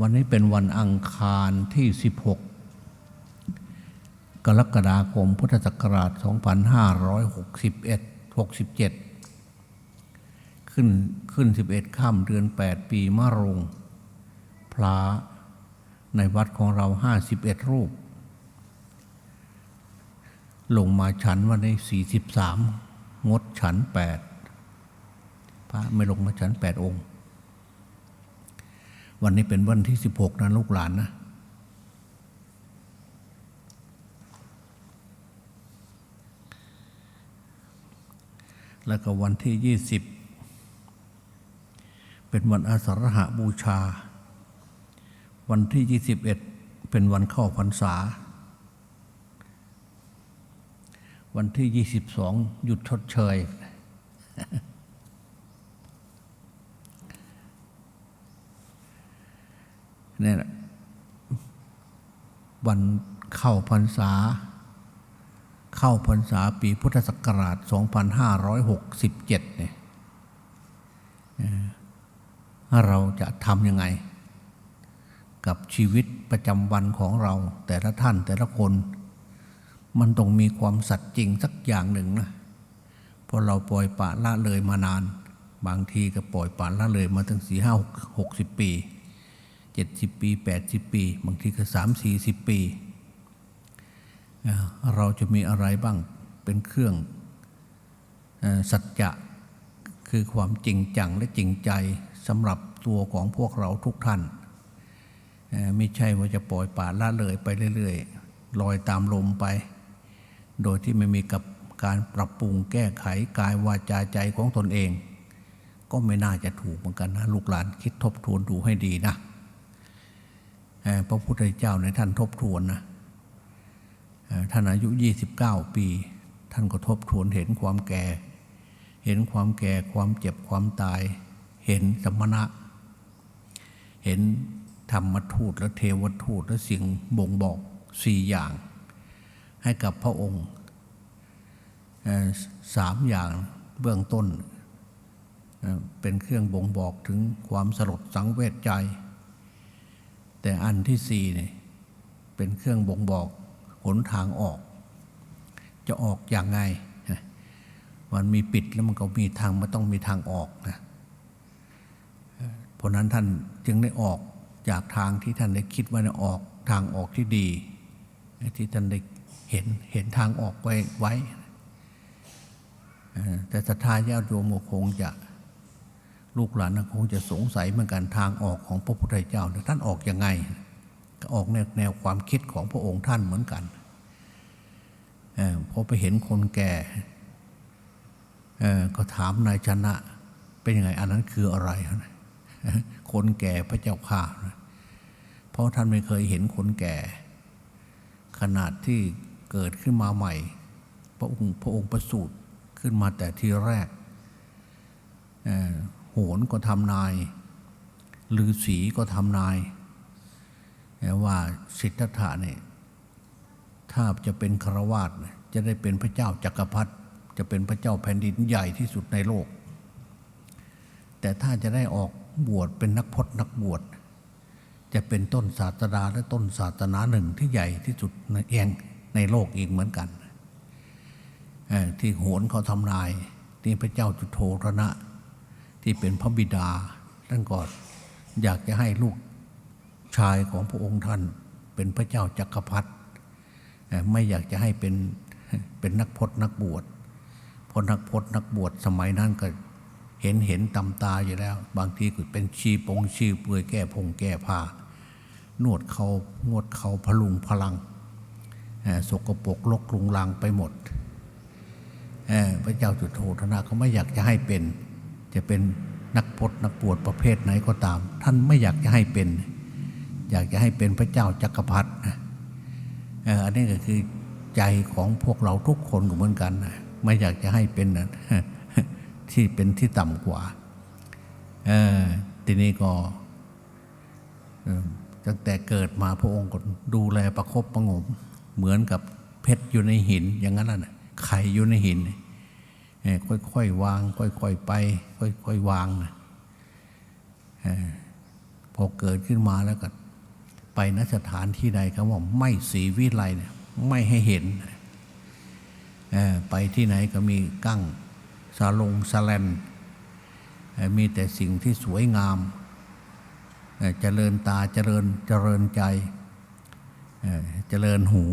วันนี้เป็นวันอังคารที่ 16 กรกฎาคมพุทธศักราช 2561 67 ขึ้นขึ้น 11 ค่ำเดือน 8 ปีมะโรง พระในวัดของเรา 51 รูป ลงมาฉันวันนี้ 43 งดฉัน 8 พระไม่ลงมาฉัน 8 องค์ วันนี้เป็นวันที่16นะลูกหลานนะ แล้วก็วันที่20เป็นวันอาสาฬหบูชา วันที่21เอ็ดเป็นวันเข้าพรรษา วันที่22หยุดชดเชย นี่ยนะวันเข้าพรรษา เข้าพรรษาปีพุทธศักราช 2567 เนี่ยเอ่อเราจะทำยังไง กับชีวิตประจำวันของเรา แต่ละท่านแต่ละคน มันต้องมีความสัตย์จริงสักอย่างหนึ่งนะเพราะเราปล่อยปละละเลยมานาน บางทีก็ปล่อยปละละเลยมาตั้งสี่ห้าหกสิบปี เจ็ดสิบปีแปดสิบปี บางทีก็สามสี่สิบปี เราจะมีอะไรบ้างเป็นเครื่องสัจจะคือความจริงจังและจริงใจสำหรับตัวของพวกเราทุกท่าน ไม่ใช่ว่าจะปล่อยปละละเลยไปเรื่อยๆลอยตามลมไป โดยที่ไม่มีกับการปรับปรุงแก้ไขกายวาจาใจของตนเอง ก็ไม่น่าจะถูกเหมือนกันนะลูกหลานคิดทบทวนดูให้ดีนะ พระพุทธเจ้าในท่านทบทวนนะท่านอายุ 29 ปี ท่านก็ทบทวนเห็นความแก่ เห็นความแก่ความเจ็บความตาย เห็นสมณะ เห็นธรรมทูตและเทวทูตและสิ่งบ่งบอกสี่อย่าง ให้กับพระองค์สามอย่างเบื้องต้น เป็นเครื่องบ่งบอกถึงความสลดสังเวชใจ แต่อันที่สี่เนี่ยเป็นเครื่องบ่งบอกหนทางออก จะออกอย่างไง มันมีปิดแล้วมันก็มีทางมันต้องมีทางออกนะเพราะนั้นท่านจึงได้ออกจากทางที่ท่านได้คิดว่าจะออกทางออกที่ดี ที่ท่านได้เห็นเห็นทางออกไว้ไว้แต่ศรัทธาญาติโยมก็คงจะ ลูกหลานคงจะสงสัยเหมือนกันทางออกของพระพุทธเจ้าท่านออกยังไงออกแนวแนวความคิดของพระองค์ท่านเหมือนกันพอไปเห็นคนแก่ก็ถามนายชนะ เป็นยังไง อันนั้นคืออะไร คนแก่พระเจ้าข่านะเพราะท่านไม่เคยเห็นคนแก่ ขนาดที่เกิดขึ้นมาใหม่ พระองค์พระองค์ประสูติขึ้นมาแต่ทีแรก โหนก็ทำนายฤาษีก็ทำนาย ว่าสิทธัตถะเนี่ยถ้าจะเป็นครวาสจะได้เป็นพระเจ้าจักรพรรดิจะเป็นพระเจ้าแผ่นดินใหญ่ที่สุดในโลก แต่ถ้าจะได้ออกบวชเป็นนักพจนักบวชจะเป็นต้นศาสดาและต้นศาสนาหนึ่งที่ใหญ่ที่สุดในเองในโลกอีกเหมือนกัน ที่โหนเขาทำนายที่พระเจ้าจุโธรณะ ที่เป็นพระบิดาท่านก็อยากจะให้ลูกชายของพระองค์ท่าน เป็นพระเจ้าจักรพรรดิไม่อยากจะให้เป็นเป็นนักพจนักบวชเพราะนักพจนักบวชสมัยนั้นก็เห็นเห็นตำตาอยู่แล้ว บางทีก็เป็นชีปงชีเปลือยแก้พงแก้ผ้านวดเขานวดเขาพลุงพลังเอ่อสกปรกลกลุงลังไปหมดพระเจ้าจุโธธนะเขาไม่อยากจะให้เป็น จะเป็นนักพจนักบวชประเภทไหนก็ตาม ท่านไม่อยากจะให้เป็น อยากจะให้เป็นพระเจ้าจักรพรรดินะอันนี้ก็คือใจของพวกเราทุกคนก็เหมือนกันนะไม่อยากจะให้เป็นนะที่เป็นที่ต่ำกว่าทีนี้ก็เอ่อตั้งแต่เกิดมาพระองค์ก็ดูแลประคบประงม เหมือนกับเพชรอยู่ในหินอย่างนั้นน่ะไข่อยู่ในหิน ค่อยๆวาง ค่อยๆไป ค่อยๆวางนะพอเกิดขึ้นมาแล้วก็ไปนสถานที่ใดคำว่าไม่สีวิไลเนี่ยไม่ให้เห็น ไปที่ไหนก็มีกั้งสาลงสแลนมีแต่สิ่งที่สวยงามเอ่อเจริญตาเจริญเจริญใจเอ่อเจริญหู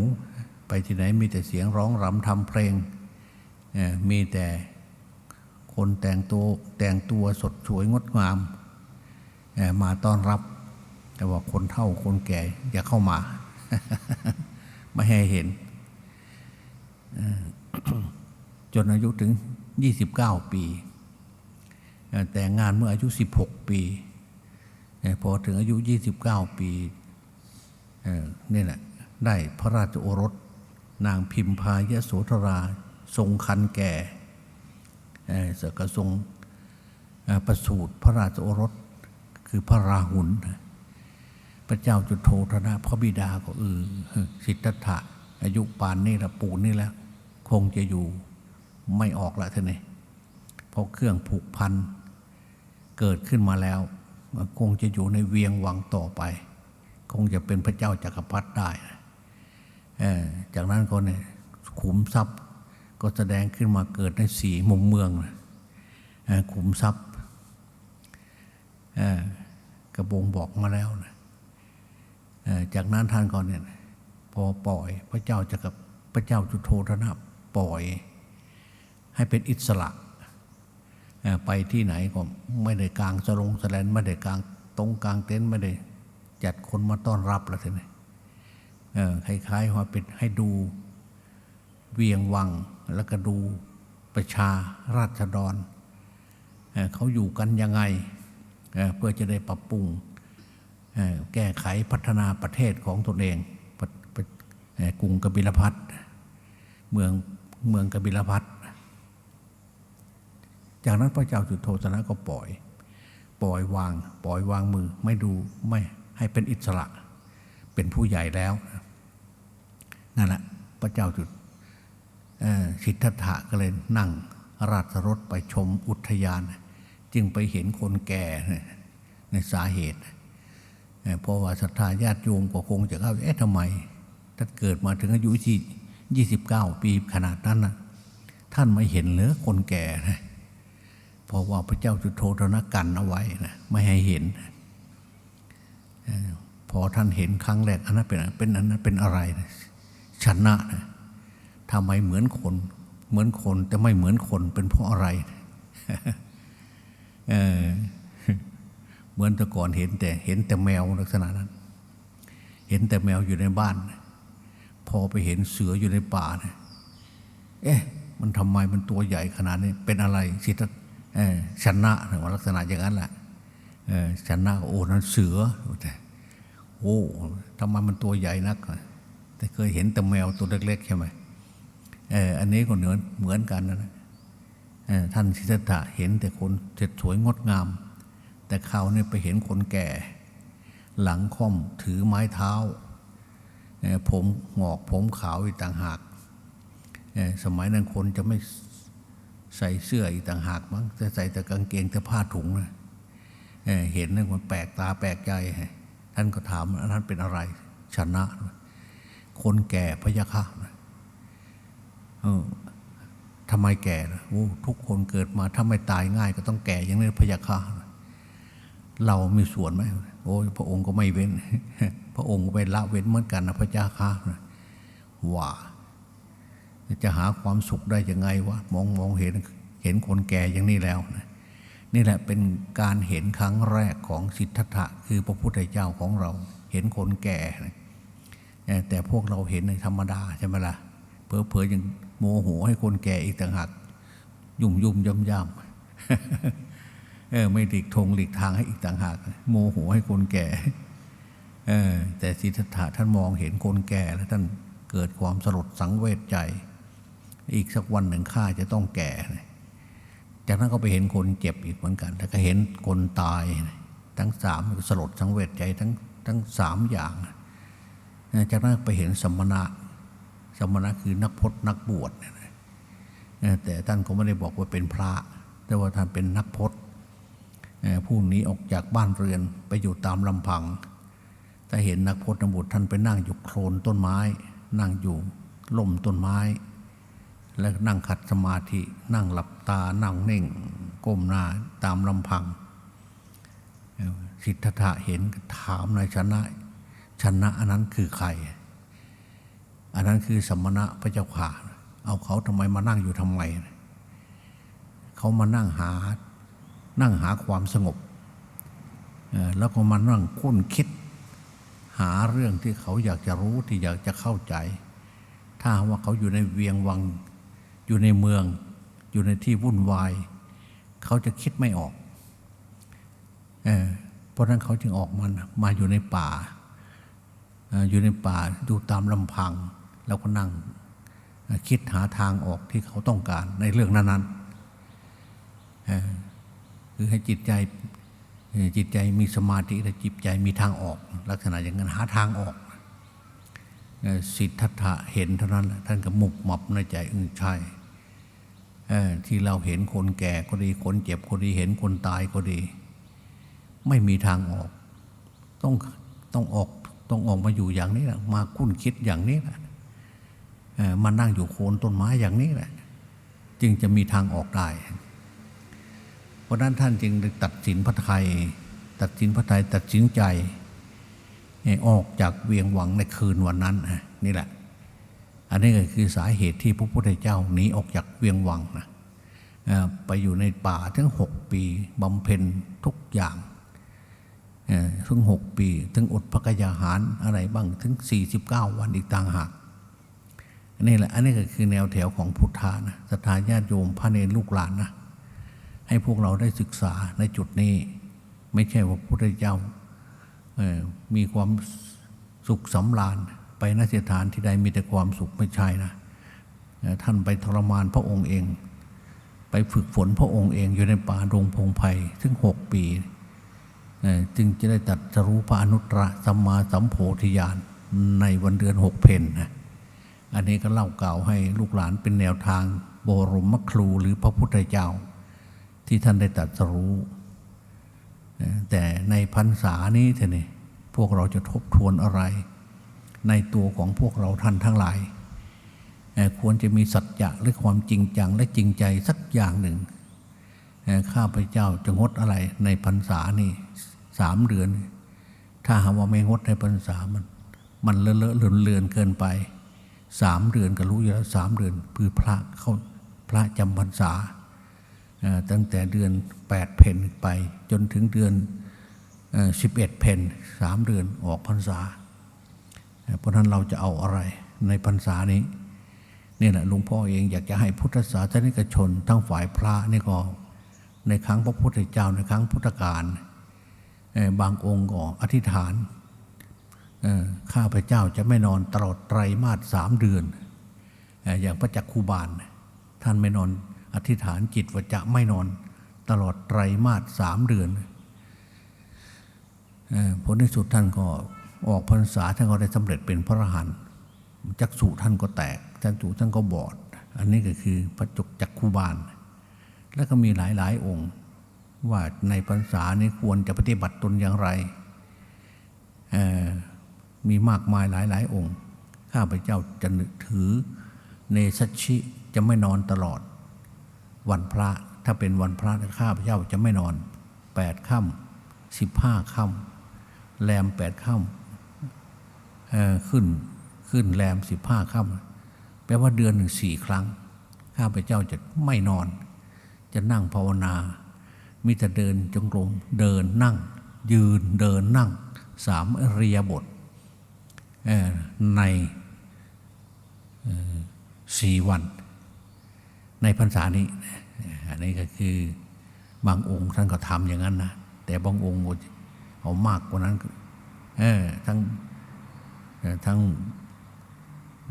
ไปที่ไหนมีแต่เสียงร้องรำทำเพลง มีแต่คนแต่งตัวแต่งตัวสดสวยงดงาม มาต้อนรับ แต่ว่าคนเฒ่าคนแก่อย่าเข้ามา ไม่ให้เห็น จนอายุถึง 29 ปีเอ่อแต่งงานเมื่ออายุ 16 ปีพอถึงอายุ 29 ปีเอ่อนี่แหละได้พระราชโอรส นางพิมพายโสธรา ทรงคันแก่เสกทรงประสูติพระราชโอรสคือพระราหุลพระเจ้าจุโธธนะ พระบิดาก็เออสิทธัตถะอายุปานนี่ละปูนนี่แล้ว คงจะอยู่ไม่ออกละท่านนี่เพราะเครื่องผูกพันเกิดขึ้นมาแล้ว คงจะอยู่ในเวียงวังต่อไป คงจะเป็นพระเจ้าจักรพรรดิได้จากนั้นก็เนี่ยขุมทรัพย์ ก็แสดงขึ้นมาเกิดในสีมุมเมืองขุมทรัพย์กระบงบอกมาแล้วนะจากนั้นท่านก็เนี่ยพอปล่อยพระเจ้าจะกับพระเจ้าจุโธธนะปล่อย ให้เป็นอิสระ ไปที่ไหนก็ไม่ได้กลางสลงสแลนไม่ได้กลางตรงกลางเต็นท์ไม่ได้จัดคนมาต้อนรับแล้วทีนี้คล้ายๆว่าเป็นให้ดู เวียงวังแล้วก็ดูประชาราษฎรเขาอยู่กันยังไงเพื่อจะได้ปรับปรุงแก้ไขพัฒนาประเทศของตนเองกรุงกบิลพัทเมืองเมืองกบิลพัทจากนั้นพระเจ้าจุโธทนะก็ปล่อย ปล่อยวาง ปล่อยวางมือไม่ดูไม่ให้เป็นอิสระเป็นผู้ใหญ่แล้วนั่นแหละพระเจ้าจุด สิทธัตถะก็เลยนั่งราชรถไปชมอุทยาน จึงไปเห็นคนแก่ในสาเหตุเอ่อเพราะว่าศรัทธาญาติโยมก็คงจะเข้าเอ๊ะทำไมท่านเกิดมาถึงอายุที่ยี่สิบเก้าปีขนาดนั้นนะท่านไม่เห็นเหรือคนแก่นะเพราะว่าพระเจ้าจุโธธนกันเอาไว้นะไม่ให้เห็น พอท่านเห็นครั้งแรกอันนั้นเป็นเป็นอันนั้นเป็นอะไรนะชนะนะ ทำไมเหมือนคน เหมือนคนแต่ไม่เหมือนคนเป็นเพราะอะไรเออเหมือนแต่ก่อนเห็นแต่ เห็นแต่แมวลักษณะนั้น เห็นแต่แมวอยู่ในบ้าน พอไปเห็นเสืออยู่ในป่านะเอ๊ะ มันทำไมมันตัวใหญ่ขนาดนี้ เป็นอะไรสิทธเออชนะนะว่าลักษณะอย่างนั้นแหละเออชนะโอ้นั้นเสือแต่โอ้ทำไมมันตัวใหญ่นัก แต่เคยเห็นแต่แมวตัวเล็กๆใช่ไหม เอออันนี้ก็เหมือเหมือนกันนะท่านสิทธัตถะเห็นแต่คนเจ็ดสวยงดงาม แต่เขาเนี่ยไปเห็นคนแก่ หลังค่อมถือไม้เท้า ผมหงอกผมขาวอีกต่างหากเออสมัยนั้นคนจะไม่ใส่เสื้ออีกต่างหากมั้งจะใส่แต่กางเกงแต่ผ้าถุงนะเอ่อเห็นนั่นมันแปลกตาแปลกใจ ท่านก็ถามอันนั้นเป็นอะไรชนะ คนแก่พยะค่ะ ทำไมแก่ล่ะโอ้ทุกคนเกิดมาถ้าไม่ตายง่าย ก็ต้องแก่อย่างนี้พะยะค่ะเรามีส่วนไหมโอ้ยพระองค์ก็ไม่เว้น พระองค์ก็ไปละเว้นเหมือนกันนะพระเจ้าค่ะว่าจะหาความสุขได้ยังไงวะมองมองเห็นเห็นคนแก่อย่างนี้แล้วนะนี่แหละเป็นการเห็นครั้งแรกของสิทธัตถะคือพระพุทธเจ้าของเราเห็นคนแก่นะแต่พวกเราเห็นในธรรมดาใช่ไหมล่ะเพอเพอยัง โมโหให้คนแก่อีกต่างหากยุ่มยุ่มย่ำย่ำเออไม่หลีกทงหลีกทางให้อีกต่างหาก โมโหให้คนแก่เออแต่สิทธัตถะท่านมองเห็นคนแก่แล้วท่านเกิดความสลดสังเวชใจ อีกสักวันหนึ่งข้าจะต้องแก่ จากนั้นก็ไปเห็นคนเจ็บอีกเหมือนกัน แล้วก็เห็นคนตาย ทั้งสามสลดสังเวชใจทั้งทั้งสามอย่าง จากนั้นไปเห็นสมณะ สมณะคือนักพจนักบวชเนี่ยนะแต่ท่านก็ไม่ได้บอกว่าเป็นพระ แต่ว่าท่านเป็นนักพจน์ผู้นี้ออกจากบ้านเรือนไปอยู่ตามลำพังถ้าเห็นนักพจนบุตรท่านไปนั่งอยู่โคลนต้นไม้ นั่งอยู่ล่มต้นไม้ แล้วนั่งขัดสมาธิ นั่งหลับตา นั่งเน่ง ก้มหน้าตามลำพังสิทธะเห็นถามนายชนะ ชนะอันนั้นคือใคร อันนั้นคือสมณะพระเจ้าข่าเอาเขาทำไมมานั่งอยู่ทำไมเขามานั่งหานั่งหาความสงบ แล้วก็มานั่งคุ้นคิด หาเรื่องที่เขาอยากจะรู้ที่อยากจะเข้าใจ ถ้าว่าเขาอยู่ในเวียงวังอยู่ในเมือง อยู่ในที่วุ่นวาย เขาจะคิดไม่ออกเอเพราะนั้นเขาจึงออกมามาอยู่ในป่าอยู่ในป่าดูตามลำพัง แล้วก็นั่งคิดหาทางออกที่เขาต้องการในเรื่องนั้นๆคือให้จิตใจจิตใจมีสมาธิและจิตใจมีทางออก ลักษณะอย่างนั้นหาทางออกสิทธัตถะเห็นเท่านั้นท่านก็หมุบหมับในใจอือใช่ที่เราเห็นคนแก่ก็ดีคนเจ็บก็ดีเห็นคนตายก็ดี ไม่มีทางออก ต้องต้องออกต้องออกมาอยู่อย่างนี้แหละมาคุ้นคิดอย่างนี้แหละ มานั่งอยู่โคนต้นไม้อย่างนี้แหละ จึงจะมีทางออกได้ เพราะนั้นท่านจึงตัดสินพระไทย ตัดสินพระไทยตัดสินใจใออกจากเวียงหวังในคืนวันนั้นนี่แหละ อันนี้ก็คือสาเหตุที่พระพุทธเจ้าหนีออกจากเวียงวังนะไปอยู่ในป่าถึงหกปีบำเพ็ญทุกอย่างถึงหกปี ถึงอดพระกยาหารอะไรบ้างถึง 49 วันอีกต่างหาก นนี้แหละ อันนี้ก็คือแนวแถวของพุทธานะศรัทธาญาติโยมพระเนรลูกหลานนะให้พวกเราได้ศึกษาในจุดนี้ ไม่ใช่ว่าพระพุทธเจ้ามีความสุขสำราญไปนสถานที่ใดมีแต่ความสุขไม่ใช่นะท่านไปทรมานพระองค์เอง ไปฝึกฝนพระองค์เองอยู่ในป่าดงพงไพ่ถึงหกปี จึงจะได้ตัดสรู้พระอนุตตรสัมมาสัมโพธิญาณในวันเดือนหกเพนนะ อันนี้ก็เล่าเก่าให้ลูกหลานเป็นแนวทางบรมครูหรือพระพุทธเจ้า ที่ท่านได้ตรัสรู้ แต่ในพรรษานี้เถอะนี่พวกเราจะทบทวนอะไร ในตัวของพวกเราท่านทั้งหลาย ควรจะมีสัจจะหรือความจริงจังและจริงใจสักอย่างหนึ่ง ข้าพเจ้าจะงดอะไรในพรรษานี่สามเดือน ถ้าหากว่าไม่งดในพรรษามัน มันเลอะเลอะเลือนเลือนเกินไป สามเดือนก็รู้อยู่แล้วสามเดือนคือพระเข้าพระจำพรรษา ตั้งแต่เดือน8เพนไปจนถึงเดือนเอ่อ11เพนสามเดือนออกพรรษา เพราะนั้นเราจะเอาอะไรในพรรษานี้นี่แหละหลวงพ่อเองอยากจะให้พุทธศาสนิกชน ทั้งฝ่ายพระนี่ก็ในครั้งพระพุทธเจ้าในครั้งพุทธกาลบางองค์ก็อธิษฐาน ข้าพเจ้าจะไม่นอนตลอดไตรมาสสามเดือน อย่างพระจักคูบาล ท่านไม่นอนอธิษฐานจิตว่าจะไม่นอนตลอดไตรมาสสามเดือนออผลที่สุดท่านก็ออกพรรษาท่านก็ได้สำเร็จเป็นพระอรหันต์จักษุท่านก็แตกจักษุท่านก็บอด อันนี้ก็คือพระจกจักคูบาล แล้วก็มีหลายๆองค์ ว่าในพรรษานี้ควรจะปฏิบัติตนอย่างไร มีมากมายหลายๆองค์ ข้าพเจ้าจะนึกถือเนสัชชิจะไม่นอนตลอด วันพระถ้าเป็นวันพระข้าพเจ้าจะไม่นอนแปดค่ำสิบห้าค่ำแรมแปดค่ำขึ้นขึ้นแรมสิบห้าค่ำแปลว่าเดือนหนึ่งสี่ครั้ง ข้าพเจ้าจะไม่นอน จะนั่งภาวนา มิแต่เดินจงกรมเดินนั่ง ยืนเดินนั่งสามอริยบท ในสี่วัน ในพรรษานี้อันนี้ก็คือบางองค์ท่านก็ทำอย่างนั้นนะแต่บางองค์เอามากกว่านั้นทั้งทั้ง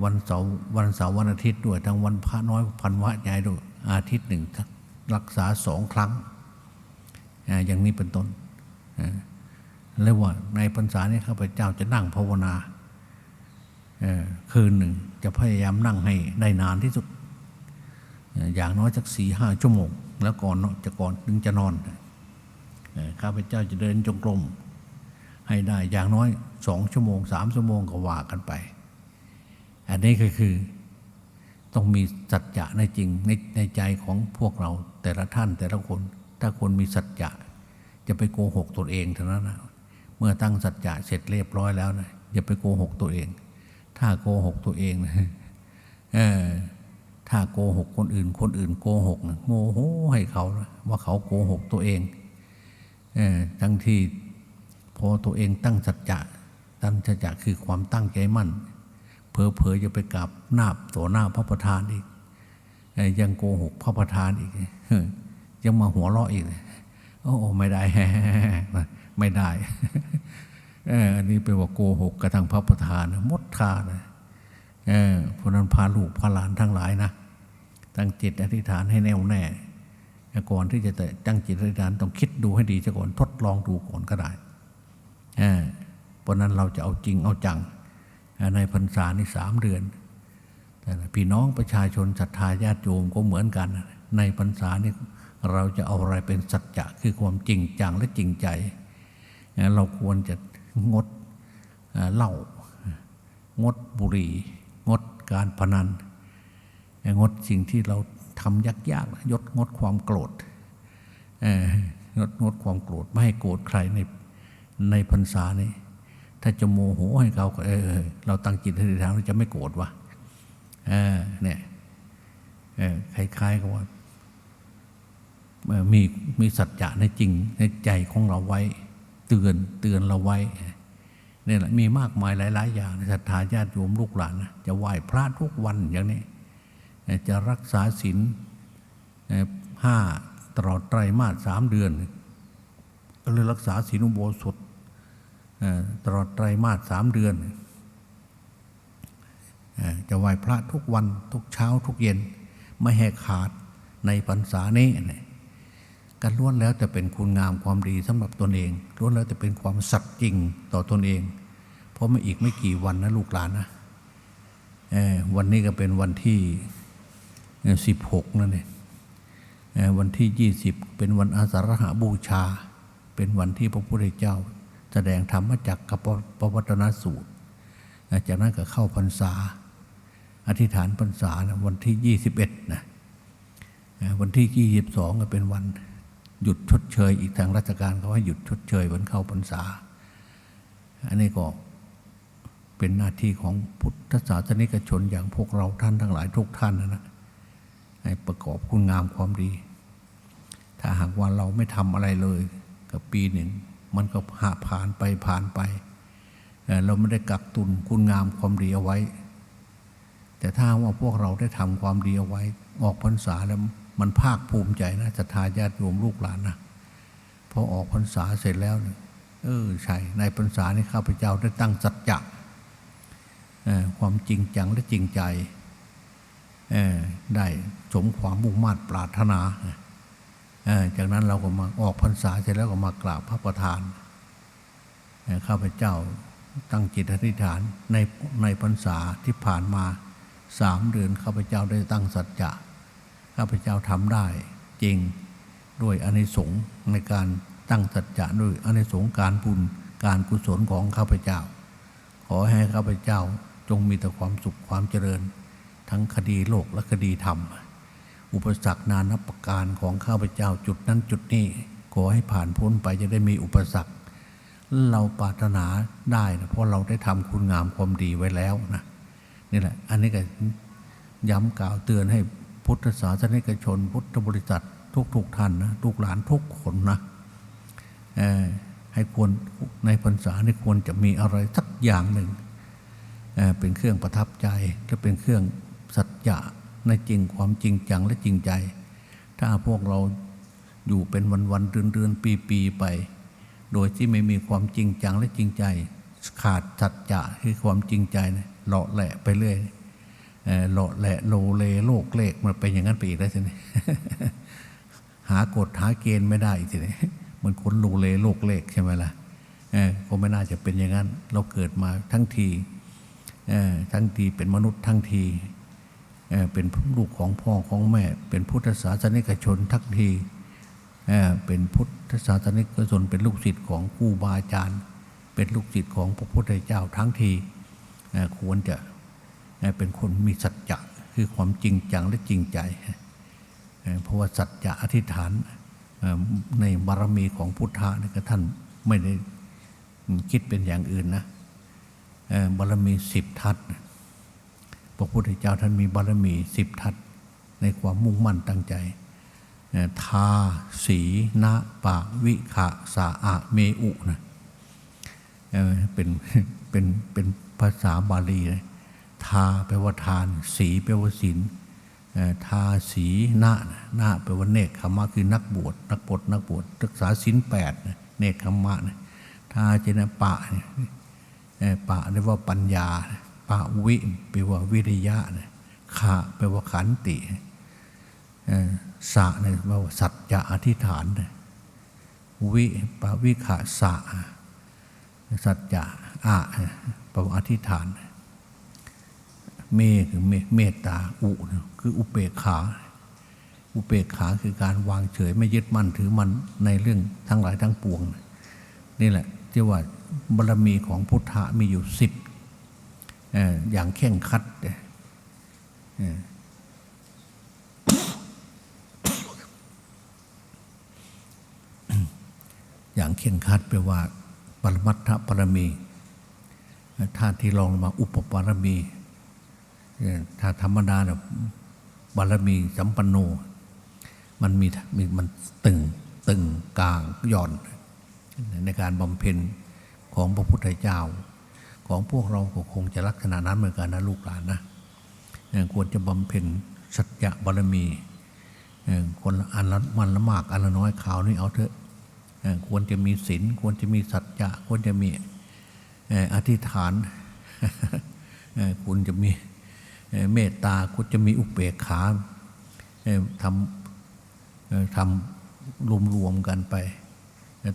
วันเสาร์วันเสาร์วันอาทิตย์ด้วย ทั้งวันพระน้อยพันวะใหญ่ด้วย อาทิตย์หนึ่งรักษาสองครั้ง อย่างนี้เป็นต้นแล้วว่าในพรรษานี้ข้าพเจ้าจะนั่งภาวนา คืนหนึ่งจะพยายามนั่งให้ได้นานที่สุด อย่างน้อยสักสี่ห้าชั่วโมง แล้วก่อนจะก่อนถึงจะนอนข้าพเจ้าจะเดินจงกรมให้ได้อย่างน้อยสองชั่วโมงสามชั่วโมงก็ว่ากันไป อันนี้ก็คือต้องมีสัจจะในจริงในในใจของพวกเราแต่ละท่านแต่ละคน ถ้าคนมีสัจจะจะไปโกหกตัวเองเท่านั้นนะเมื่อตั้งสัจจะเสร็จเรียบร้อยแล้วนะอย่าไปโกหกตัวเอง ถ้าโกหกตัวเองนะถ้าโกหกคนอื่น คนอื่นโกหกนะโมโหให้เขาว่าเขาโกหกตัวเองอทั้งที่พอตัวเองตั้งสัจจะตั้งสัจจะคือความตั้งใจมั่นเพอเพอๆจะไปกราบหน้าต่อหน้าพระประธานอีกอยังโกหกพระประธานอีกยังมาหัวเราะอีกโอ้ไม่ได้ไม่ได้ อออันนี้ไปว่าโกหกกระทั่งพระประธานนะมดทานะเออเพราะนั้นพาลูกพาหลานทั้งหลายนะตั้งจิตอธิษฐานให้แน่วแน่ก่อนที่จะตั้งจิตอธิษฐานต้องคิดดูให้ดีซะก่อนทดลองดูก่อนก็ได้เออเพราะนั้นเราจะเอาจริงเอาจังในพรรษานี่สามเดือนแต่พี่น้องประชาชนศรัทธาญาติโยมก็เหมือนกัน ในพรรษานี่เราจะเอาอะไรเป็นสัจจะคือความจริงจังและจริงใจ เราควรจะ งดเอ่อเหล้างดบุหรี่ งดการพนัน งดสิ่งที่เราทำยากๆยดงดความโกรธงดงดความโกรธ ไม่ให้โกรธใครในในพรรษานี้ถ้าจะโมโหให้เขาเออเราตั้งจิตให้ดีทางเราจะไม่โกรธวะเนี่ยคล้ายๆกับว่ามีมีสัจจะในจริงในใจของเราไว้ เตือนเตือนเราไว้เนี่ยแหละมีมากมายหลาย ๆ อย่างศรัทธาญาติโยมลูกหลานนะจะไหว้พระทุกวันอย่างนี้ จะรักษาศีลห้าตลอดไตรมาสสามเดือน ก็เลยรักษาศีลอุโบสถตลอดไตรมาสสามเดือน จะไหว้พระทุกวันทุกเช้าทุกเย็นไม่ให้ขาดในพรรษานี้เนี่ย กันล้วนแล้วแต่เป็นคุณงามความดีสำหรับตนเองล้วนแล้วแต่เป็นความสัตย์จริงต่อตนเอง เพราะไม่อีกไม่กี่วันนะลูกหลานนะวันนี้ก็เป็นวันที่สิบหกนั่นเองวันที่ยี่สิบเป็นวันอาสาฬหบูชา เป็นวันที่พระพุทธเจ้า แสดงธรรมจากกับปวัตนสูตร จากนั้นก็เข้าพรรษา อธิษฐานพรรษานะวันที่ 21นะวันที่ 22 ก็เป็นวัน หยุดชดเชย อีกทางราชการเขาให้หยุดชดเชยวันเข้าพรรษา อันนี้ก็เป็นหน้าที่ของพุทธศาสนิกชนอย่างพวกเราท่านทั้งหลายทุกท่านนะนะให้ประกอบคุณงามความดี ถ้าหากว่าเราไม่ทำอะไรเลยกับปีหนึ่ง มันก็หาผ่านไปผ่านไปเอ่เราไม่ได้กักตุนคุณงามความดีเอาไว้ แต่ถ้าว่าพวกเราได้ทำความดีเอาไว้ ออกพรรษาแล้ว มันภาคภูมิใจนะศรัทธาญาติโยมลูกหลานนะพอออกพรรษาเสร็จแล้วเนี่ยเออใช่ในพรรษานี้ข้าพเจ้าได้ตั้งสัจจะความจริงจังและจริงใจได้สมความมุ่งมั่ปรารถนาจากนั้นเราก็มาออกพรรษาเสร็จแล้วก็มากราบพระประธานข้าพเจ้าตั้งจิตอธิษฐานในในพรรษาที่ผ่านมาสามเดือนข้าพเจ้าได้ตั้งสัจจะ ข้าพเจ้าทำได้จริงด้วยอานิสงในการตั้งสัจจะด้วยอานิสงการบุญการกุศลของข้าพเจ้า ขอให้ข้าพเจ้าจงมีแต่ความสุขความเจริญ ทั้งคดีโลกและคดีธรรม อุปสรรคนานับประการของข้าพเจ้าจุดนั้นจุดนี้ขอให้ผ่านพ้นไปจะได้มีอุปสรรค เราปรารถนาได้นะเพราะเราได้ทำคุณงามความดีไว้แล้วนะนี่แหละ อันนี้ก็ย้ำกล่าวเตือนให้ พุทธศาสนิกชน พุทธบริษัททุกทุกๆท่านนะลูกหลานทุกคนนะให้ควรในพรรษานี่ควรจะมีอะไรสักอย่างหนึ่งเเป็นเครื่องประทับใจและเป็นเครื่องสัจจะในจริงความจริงจังและจริงใจ ถ้าพวกเราอยู่เป็นวันวันๆเดือนเดือนปีปีๆไป โดยที่ไม่มีความจริงจังและจริงใจ ขาดสัจจะคือความจริงใจนะเลาะแหละไปเรื่อย เอ่อเละแหละโลเลโลกเลขมันเป็นอย่างนั้นไปอีกแล้วใช่ไหมหากฎหาเกณฑ์ไม่ได้อีกทีนี้มันคนโลเลโลกเลขใช่ไหมล่ะเออก็ไม่น่าจะเป็นอย่างนั้น เราเกิดมาทั้งทีเออทั้งทีเป็นมนุษย์ทั้งทีเออเป็นลูกของพ่อของแม่ เป็นพุทธศาสนิกชนทั้งทีเออเป็นพุทธศาสนิกชนเป็นลูกศิษย์ของครูบาอาจารย์ เป็นลูกศิษย์ของพระพุทธเจ้าทั้งทีควรจะ เป็นคนมีสัจจะคือความจริงจังและจริงใจ เพราะว่าสัจจะอธิษฐานในบารมีของพุทธะนี่ก็ท่านไม่ได้คิดเป็นอย่างอื่นนะบารมีสิบทัศน์พระพุทธเจ้าท่านมีบารมีสิบทัศน์ในความมุ่งมั่นตั้งใจทาสีนะปะวิขะสาอะเมอุนะเป็นเป็นเป็นภาษาบาลีเลย ทาแปลว่าทาน สีแปลว่าศีลทาสีนะนะแปลว่าเนกขมะคือนักบวชนักปลดนักบวชรักษาศีลแปดเนกขมะนะทาเจนะปะปะเรียกว่าปัญญา ปะวิแปลว่าวิริยะขะแปลว่าขันติสะเนี่ยแปลว่าสัจจะอธิษฐานวิปะวิขะสะสัจจะอะแปลว่าอธิษฐาน เมคือเมเมตตาอุคืออุเบกขา อุเบกขาคือการวางเฉยไม่ยึดมั่นถือมันในเรื่องทั้งหลายทั้งปวง นี่แหละที่ว่าบารมีของพุทธะมีอยู่สิบอย่างเข่งคัดอย่างเข่งคัดแปลว่า ปรมัตถบารมีถ้าที่ลองมาอุปบารมี ถ้าธรรมดาเนี่ยบารมีสัมปันโน มันมีมีมันตึงตึงกลางหย่อน ในการบำเพ็ญของพระพุทธเจ้า ของพวกเราก็คงจะลักษณะนั้นเหมือนกันนะลูกหลานนะควรจะบำเพ็ญสัจจะบารมีคนอันละมันละมากอันละน้อยข่าวนี้เอาเถอะควรจะมีศีลควรจะมีสัจจะควรจะมีอธิษฐานควรจะมี เมตตาควรจะมีอุเบกขาทำทำรวมๆกันไป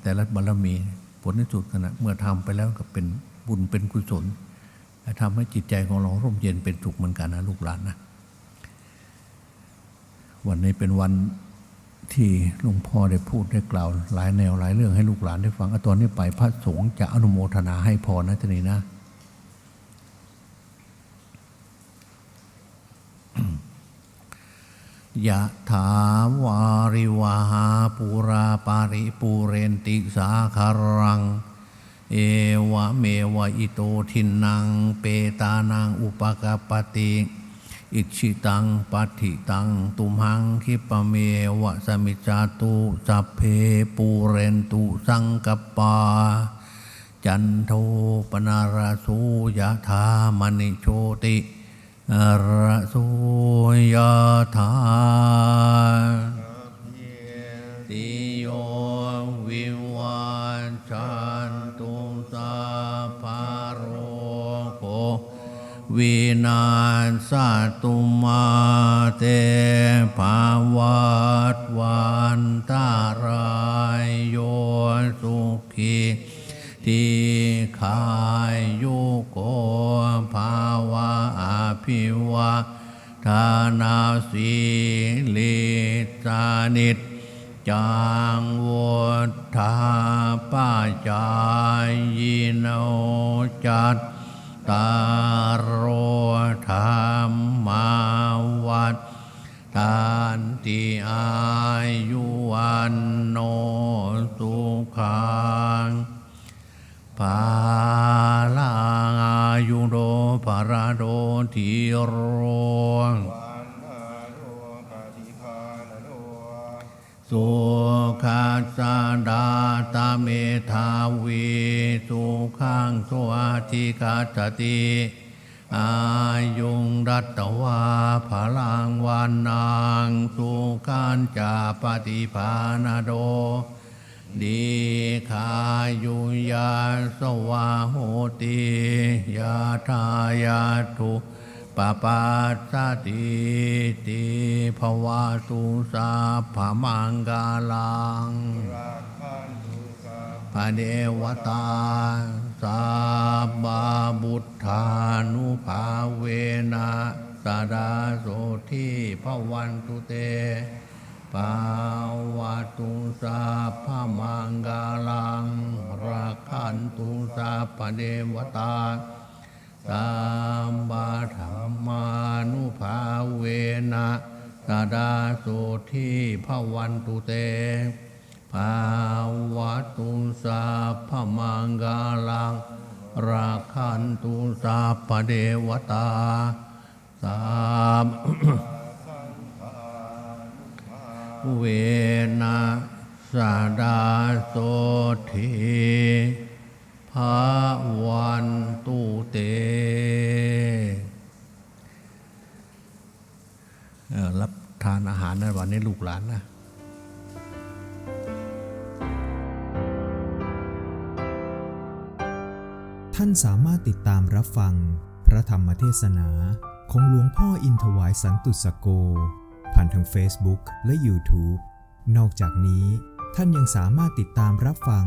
แต่ละบารมีผลที่สุดขณะเมื่อทำไปแล้วก็เป็นบุญเป็นกุศลทำให้จิตใจของเราร่มเย็นเป็นสุขเหมือนกันนะลูกหลานนะวันนี้เป็นวันที่หลวงพ่อได้พูดได้กล่าว หลายแนวหลายเรื่องให้ลูกหลานได้ฟังอตอนนี้ไปพระสงฆ์จะอนุโมทนาให้พรนะทีนี้นะ ยะถาวาริวาหาปูราปาริปูเรนติสาคารัง เอวะเมวะอิโตทินัง เปตานังอุปกาปติอิชิตังปัฏฐิตัง ตุมหังคิปะเมวะสมิจาตุสัพเพปูเรนตุสังกปปาจันโทปนาราสุยะธามณิโชติ ระโสยะธาติโยวิวัชชันตุสัพพะโรโควินาศตุมาเตภาวัตวันตารายโยสุขี ทีขายยุโกภาวะอาภิวะทานาสีลิสานิจจางวุธาป้าจายโนจัตตารโรธรรมาวัดทานติอายุวันโนสุขัง ปาลาอายุโดภาราโดทีโรวันทาโรปฏิภาณโนสุขัสดาตาเมธาวีสุขังสวัติกาจติอายุงรัตวาพลังวันนางสุขันจาปฏิภาณโด ดีขายุยาสวาโหติยาทายาทุปปาสติติภวาตุสาภมังกาลังพระเดวตาสาบาบุตธานุภาเวนะสาดาโสทีพระวันตุเต ปาวาตุสาพมังกาลังราคันตุสาปเดวตาสามบาธรรมานุภาเวนะตาดาโสทีพวันตุเตภาวะตุสาพมังกาลังราคันตุสาปเดวตาสาม เวนะสาดาโสทีภาวันตุเตรับทานอาหารในวันนี้ลูกหลานนะท่านสามารถติดตามรับฟัง พระธรรมเทศนาของหลวงพ่ออินทวายสันตุสโก ผ่านทาง Facebook และ YouTube นอกจากนี้ท่านยังสามารถติดตามรับฟัง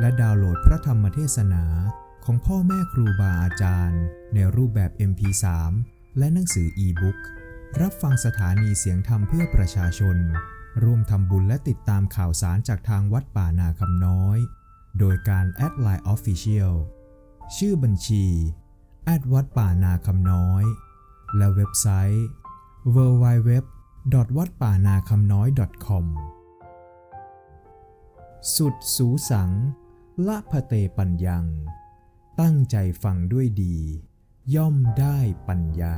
และดาวน์โหลดพระธรรมเทศนาของพ่อแม่ครูบาอาจารย์ ในรูปแบบ MP3 และหนังสืออีบุ๊กรับฟังสถานีเสียงธรรมเพื่อประชาชน ร่วมทำบุญและติดตามข่าวสารจากทางวัดป่านาคำน้อย โดยการแอดไลน์ Official ชื่อบัญชีแอดวัดป่านาคำน้อย และเว็บไซต์ www. วัดป่านาคำน้อย .com สุดสูสัง ละพะเตปัญญัง ตั้งใจฟังด้วยดี ย่อมได้ปัญญา